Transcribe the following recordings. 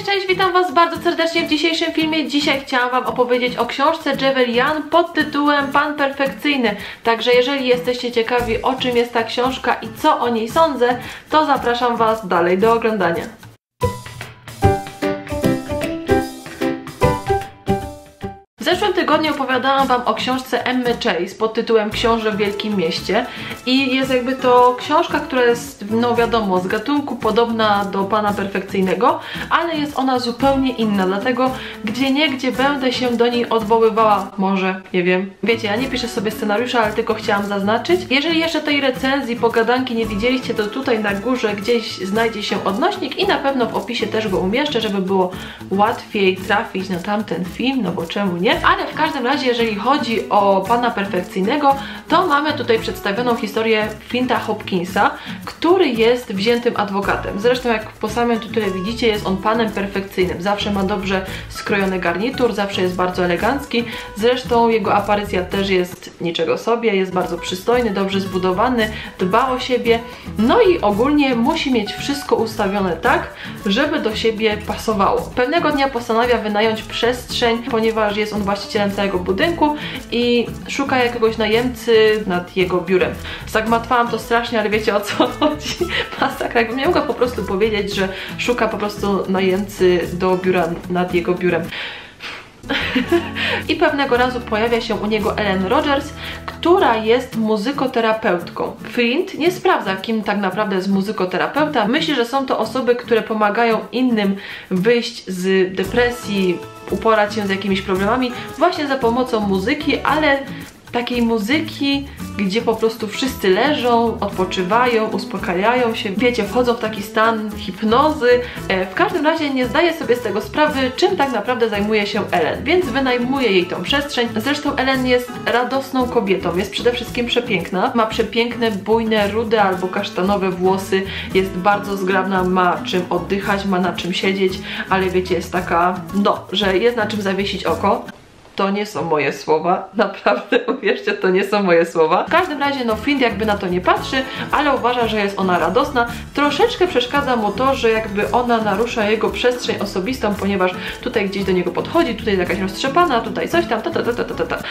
Cześć, cześć, witam was bardzo serdecznie w dzisiejszym filmie. Dzisiaj chciałam wam opowiedzieć o książce Jevelian pod tytułem Pan Perfekcyjny. Także jeżeli jesteście ciekawi o czym jest ta książka i co o niej sądzę, to zapraszam was dalej do oglądania. Zeszłym tygodniu opowiadałam Wam o książce Emmy Chase pod tytułem Książę w Wielkim Mieście i jest jakby to książka, która jest, no wiadomo, z gatunku podobna do Pana Perfekcyjnego, ale jest ona zupełnie inna, dlatego gdzie niegdzie będę się do niej odwoływała, może, nie wiem. Wiecie, ja nie piszę sobie scenariusza, ale tylko chciałam zaznaczyć. Jeżeli jeszcze tej recenzji, pogadanki nie widzieliście, to tutaj na górze gdzieś znajdzie się odnośnik i na pewno w opisie też go umieszczę, żeby było łatwiej trafić na tamten film, no bo czemu nie? Ale w każdym razie, jeżeli chodzi o Pana Perfekcyjnego, to mamy tutaj przedstawioną historię Flinta Hopkinsa, który jest wziętym adwokatem. Zresztą jak po samym tytule widzicie, jest on Panem Perfekcyjnym. Zawsze ma dobrze skrojony garnitur, zawsze jest bardzo elegancki. Zresztą jego aparycja też jest niczego sobie, jest bardzo przystojny, dobrze zbudowany, dba o siebie. No i ogólnie musi mieć wszystko ustawione tak, żeby do siebie pasowało. Pewnego dnia postanawia wynająć przestrzeń, ponieważ jest on właścicielem całego budynku i szuka jakiegoś najemcy nad jego biurem. Zagmatwałam to strasznie, ale wiecie o co chodzi. Masakra, jakbym mogła po prostu powiedzieć, że szuka po prostu najemcy do biura nad jego biurem. I pewnego razu pojawia się u niego Ellen Rogers, która jest muzykoterapeutką. Flint nie sprawdza, kim tak naprawdę jest muzykoterapeuta. Myśli, że są to osoby, które pomagają innym wyjść z depresji, uporać się z jakimiś problemami właśnie za pomocą muzyki, ale takiej muzyki, gdzie po prostu wszyscy leżą, odpoczywają, uspokajają się, wiecie, wchodzą w taki stan hipnozy. E, w każdym razie nie zdaje sobie z tego sprawy, czym tak naprawdę zajmuje się Ellen, więc wynajmuje jej tą przestrzeń. Zresztą Ellen jest radosną kobietą, jest przede wszystkim przepiękna, ma przepiękne, bujne, rude albo kasztanowe włosy, jest bardzo zgrabna, ma czym oddychać, ma na czym siedzieć, ale wiecie, jest taka, no, że jest na czym zawiesić oko to nie są moje słowa, naprawdę uwierzcie, to nie są moje słowa. W każdym razie, no Flint jakby na to nie patrzy, ale uważa, że jest ona radosna. Troszeczkę przeszkadza mu to, że jakby ona narusza jego przestrzeń osobistą, ponieważ tutaj gdzieś do niego podchodzi, tutaj jest jakaś roztrzepana, tutaj coś tam, ta ta ta ta ta ta.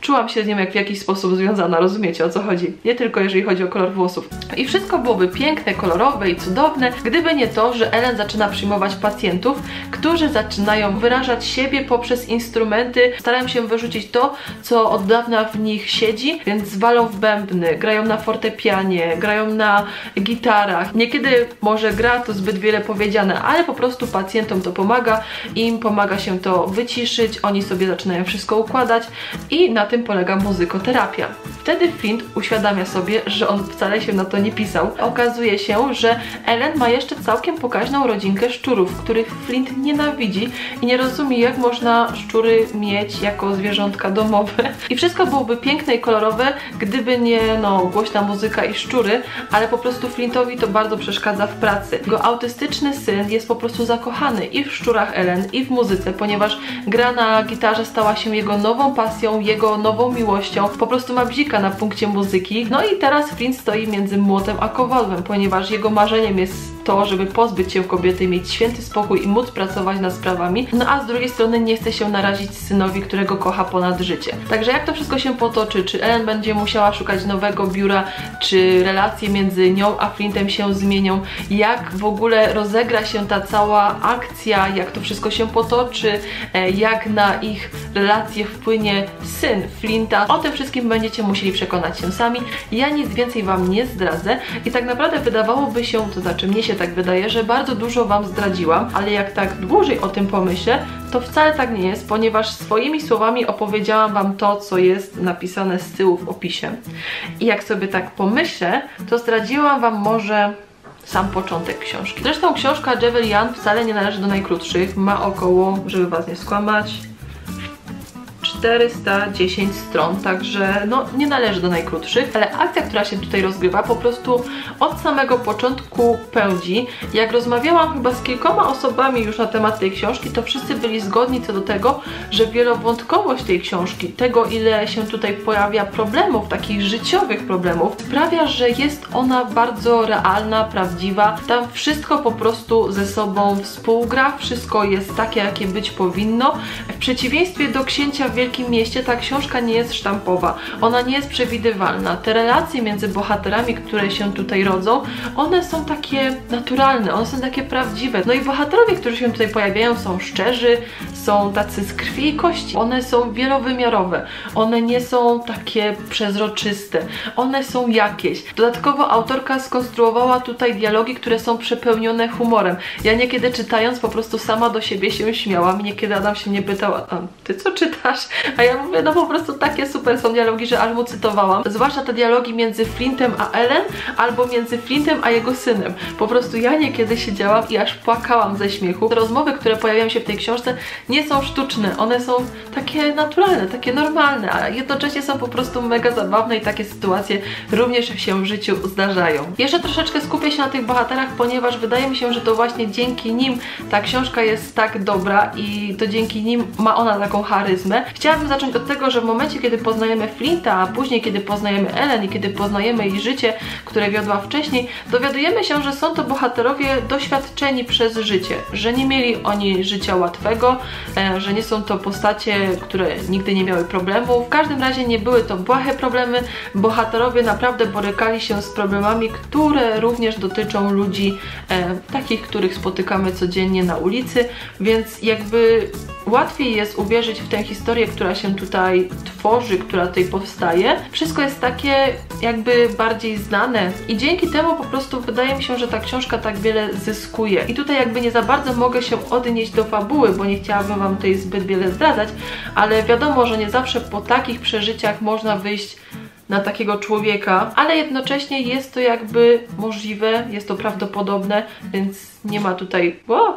Czułam się z nią jak w jakiś sposób związana, rozumiecie o co chodzi? Nie tylko jeżeli chodzi o kolor włosów. I wszystko byłoby piękne, kolorowe i cudowne, gdyby nie to, że Ellen zaczyna przyjmować pacjentów, którzy zaczynają wyrażać siebie poprzez instrumenty, starają się wyrzucić to, co od dawna w nich siedzi, więc walą w bębny, grają na fortepianie, grają na gitarach. Niekiedy może gra to zbyt wiele powiedziane, ale po prostu pacjentom to pomaga, im pomaga się to wyciszyć, oni sobie zaczynają wszystko układać i na tym polega muzykoterapia. Wtedy Flint uświadamia sobie, że on wcale się na to nie pisał. Okazuje się, że Ellen ma jeszcze całkiem pokaźną rodzinkę szczurów, których Flint nienawidzi i nie rozumie, jak można szczury mieć jako zwierzątka domowe. I wszystko byłoby piękne i kolorowe, gdyby nie, no, głośna muzyka i szczury, ale po prostu Flintowi to bardzo przeszkadza w pracy. Jego autystyczny syn jest po prostu zakochany i w szczurach Ellen, i w muzyce, ponieważ gra na gitarze stała się jego nową pasją, jego nową miłością, po prostu ma bzika na punkcie muzyki. No i teraz Flint stoi między młotem a kowalem, ponieważ jego marzeniem jest to, żeby pozbyć się kobiety, mieć święty spokój i móc pracować nad sprawami, no a z drugiej strony nie chce się narazić synowi, którego kocha ponad życie. Także jak to wszystko się potoczy, czy Ellen będzie musiała szukać nowego biura, czy relacje między nią a Flintem się zmienią, jak w ogóle rozegra się ta cała akcja, jak to wszystko się potoczy, e, jak na ich relacje wpłynie syn Flinta. O tym wszystkim będziecie musieli przekonać się sami. Ja nic więcej Wam nie zdradzę i tak naprawdę wydawałoby się, to znaczy mnie się tak wydaje, że bardzo dużo Wam zdradziłam, ale jak tak dłużej o tym pomyślę, to wcale tak nie jest, ponieważ swoimi słowami opowiedziałam Wam to, co jest napisane z tyłu w opisie. I jak sobie tak pomyślę, to zdradziłam Wam może sam początek książki. Zresztą książka Jevelian wcale nie należy do najkrótszych, ma około, żeby Was nie skłamać, 410 stron, także no nie należy do najkrótszych, ale akcja, która się tutaj rozgrywa po prostu od samego początku pędzi. Jak rozmawiałam chyba z kilkoma osobami już na temat tej książki, to wszyscy byli zgodni co do tego, że wielowątkowość tej książki, tego ile się tutaj pojawia problemów, takich życiowych problemów, sprawia, że jest ona bardzo realna, prawdziwa. Tam wszystko po prostu ze sobą współgra, wszystko jest takie, jakie być powinno. W przeciwieństwie do Księcia w Wielkim Mieście ta książka nie jest sztampowa, ona nie jest przewidywalna. Te relacje między bohaterami, które się tutaj rodzą, one są takie naturalne, one są takie prawdziwe. No i bohaterowie, którzy się tutaj pojawiają są szczerzy, są tacy z krwi i kości. One są wielowymiarowe, one nie są takie przezroczyste, one są jakieś. Dodatkowo autorka skonstruowała tutaj dialogi, które są przepełnione humorem. Ja niekiedy czytając po prostu sama do siebie się śmiałam niekiedy Adam się mnie pytał, a ty co czytasz? A ja mówię, no po prostu takie super są dialogi, że aż mu cytowałam. Zwłaszcza te dialogi między Flintem a Ellen, albo między Flintem a jego synem. Po prostu ja niekiedy siedziałam i aż płakałam ze śmiechu. Te rozmowy, które pojawiają się w tej książce nie są sztuczne, one są takie naturalne, takie normalne, a jednocześnie są po prostu mega zabawne i takie sytuacje również się w życiu zdarzają. Jeszcze troszeczkę skupię się na tych bohaterach, ponieważ wydaje mi się, że to właśnie dzięki nim ta książka jest tak dobra i to dzięki nim ma ona taką charyzmę. Chciałabym zacząć od tego, że w momencie, kiedy poznajemy Flinta, a później, kiedy poznajemy Ellen i kiedy poznajemy jej życie, które wiodła wcześniej, dowiadujemy się, że są to bohaterowie doświadczeni przez życie, że nie mieli oni życia łatwego, e, że nie są to postacie, które nigdy nie miały problemów. W każdym razie nie były to błahe problemy. Bohaterowie naprawdę borykali się z problemami, które również dotyczą ludzi e, takich, których spotykamy codziennie na ulicy, więc jakby łatwiej jest uwierzyć w tę historię, która się tutaj tworzy, która tutaj powstaje. Wszystko jest takie jakby bardziej znane i dzięki temu po prostu wydaje mi się, że ta książka tak wiele zyskuje. I tutaj jakby nie za bardzo mogę się odnieść do fabuły, bo nie chciałabym Wam tutaj zbyt wiele zdradzać, ale wiadomo, że nie zawsze po takich przeżyciach można wyjść na takiego człowieka, ale jednocześnie jest to jakby możliwe, jest to prawdopodobne, więc nie ma tutaj... Wow,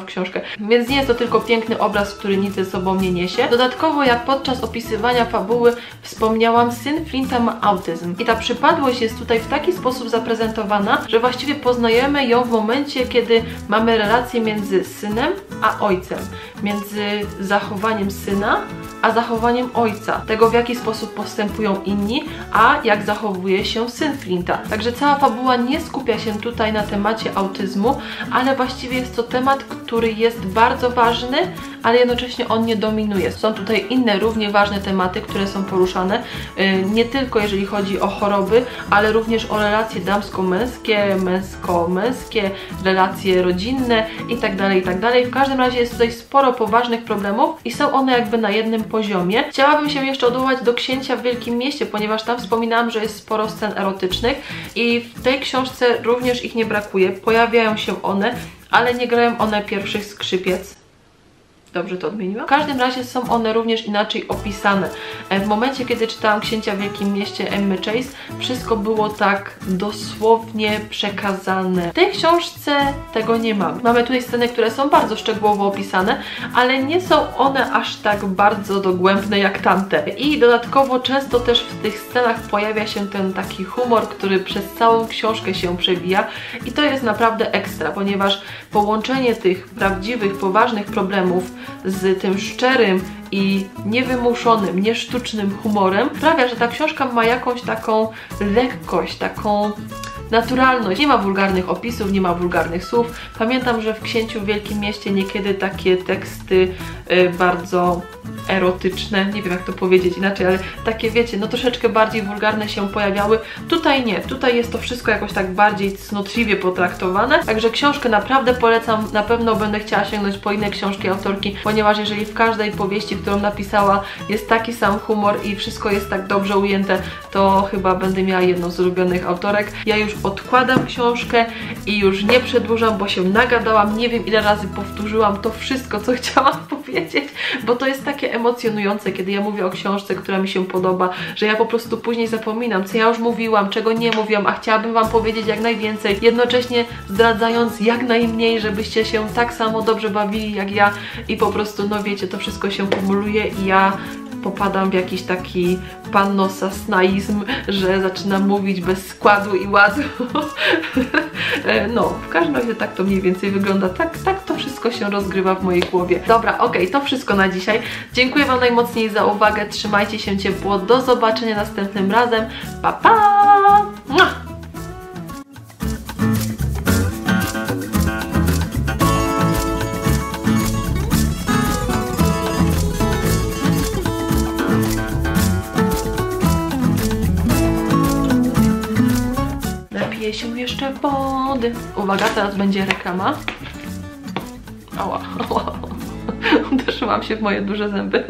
w książkę. Więc nie jest to tylko piękny obraz, który nic ze sobą nie niesie. Dodatkowo, jak podczas opisywania fabuły wspomniałam, syn Flinta ma autyzm. I ta przypadłość jest tutaj w taki sposób zaprezentowana, że właściwie poznajemy ją w momencie, kiedy mamy relację między synem a ojcem. Między zachowaniem syna a zachowaniem ojca, tego w jaki sposób postępują inni, a jak zachowuje się syn Flinta. Także cała fabuła nie skupia się tutaj na temacie autyzmu, ale właściwie jest to temat, który jest bardzo ważny, ale jednocześnie on nie dominuje. Są tutaj inne równie ważne tematy, które są poruszane, y, nie tylko jeżeli chodzi o choroby, ale również o relacje damsko-męskie, męsko-męskie, relacje rodzinne itd., tak itd. Tak w każdym razie jest tutaj sporo poważnych problemów i są one jakby na jednym poziomie. Chciałabym się jeszcze odwołać do Księcia w Wielkim Mieście, ponieważ tam wspominałam, że jest sporo scen erotycznych i w tej książce również ich nie brakuje. Pojawiają się one, ale nie grają one pierwszych skrzypiec. Dobrze to odmieniłam? W każdym razie są one również inaczej opisane. E, w momencie, kiedy czytałam Księcia w Wielkim Mieście Emmy Chase, wszystko było tak dosłownie przekazane. W tej książce tego nie mamy. Mamy tutaj sceny, które są bardzo szczegółowo opisane, ale nie są one aż tak bardzo dogłębne jak tamte. I dodatkowo często też w tych scenach pojawia się ten taki humor, który przez całą książkę się przewija i to jest naprawdę ekstra, ponieważ połączenie tych prawdziwych, poważnych problemów z tym szczerym i niewymuszonym, niesztucznym humorem sprawia, że ta książka ma jakąś taką lekkość, taką naturalność. Nie ma wulgarnych opisów, nie ma wulgarnych słów. Pamiętam, że w Księciu w Wielkim Mieście niekiedy takie teksty y, bardzo erotyczne, nie wiem jak to powiedzieć inaczej, ale takie wiecie, no troszeczkę bardziej wulgarne się pojawiały. Tutaj nie, tutaj jest to wszystko jakoś tak bardziej cnotliwie potraktowane, także książkę naprawdę polecam, na pewno będę chciała sięgnąć po inne książki autorki, ponieważ jeżeli w każdej powieści, którą napisała jest taki sam humor i wszystko jest tak dobrze ujęte, to chyba będę miała jedną z ulubionych autorek. Ja już odkładam książkę i już nie przedłużam, bo się nagadałam, nie wiem ile razy powtórzyłam to wszystko, co chciałam powiedzieć, bo to jest takie emocjonujące, kiedy ja mówię o książce, która mi się podoba, że ja po prostu później zapominam, co ja już mówiłam, czego nie mówiłam, a chciałabym Wam powiedzieć jak najwięcej, jednocześnie zdradzając jak najmniej, żebyście się tak samo dobrze bawili jak ja i po prostu, no wiecie, to wszystko się kumuluje i ja popadam w jakiś taki pannosasnaizm, że zaczynam mówić bez składu i ładu. E, no, w każdym razie tak to mniej więcej wygląda. Tak, tak to wszystko się rozgrywa w mojej głowie. Dobra, okej, okay, to wszystko na dzisiaj. Dziękuję Wam najmocniej za uwagę. Trzymajcie się ciepło. Do zobaczenia następnym razem. Pa, pa! Mua! Się jeszcze wody. Uwaga, teraz będzie reklama. Ała, ała. Uderzyłam się w moje duże zęby.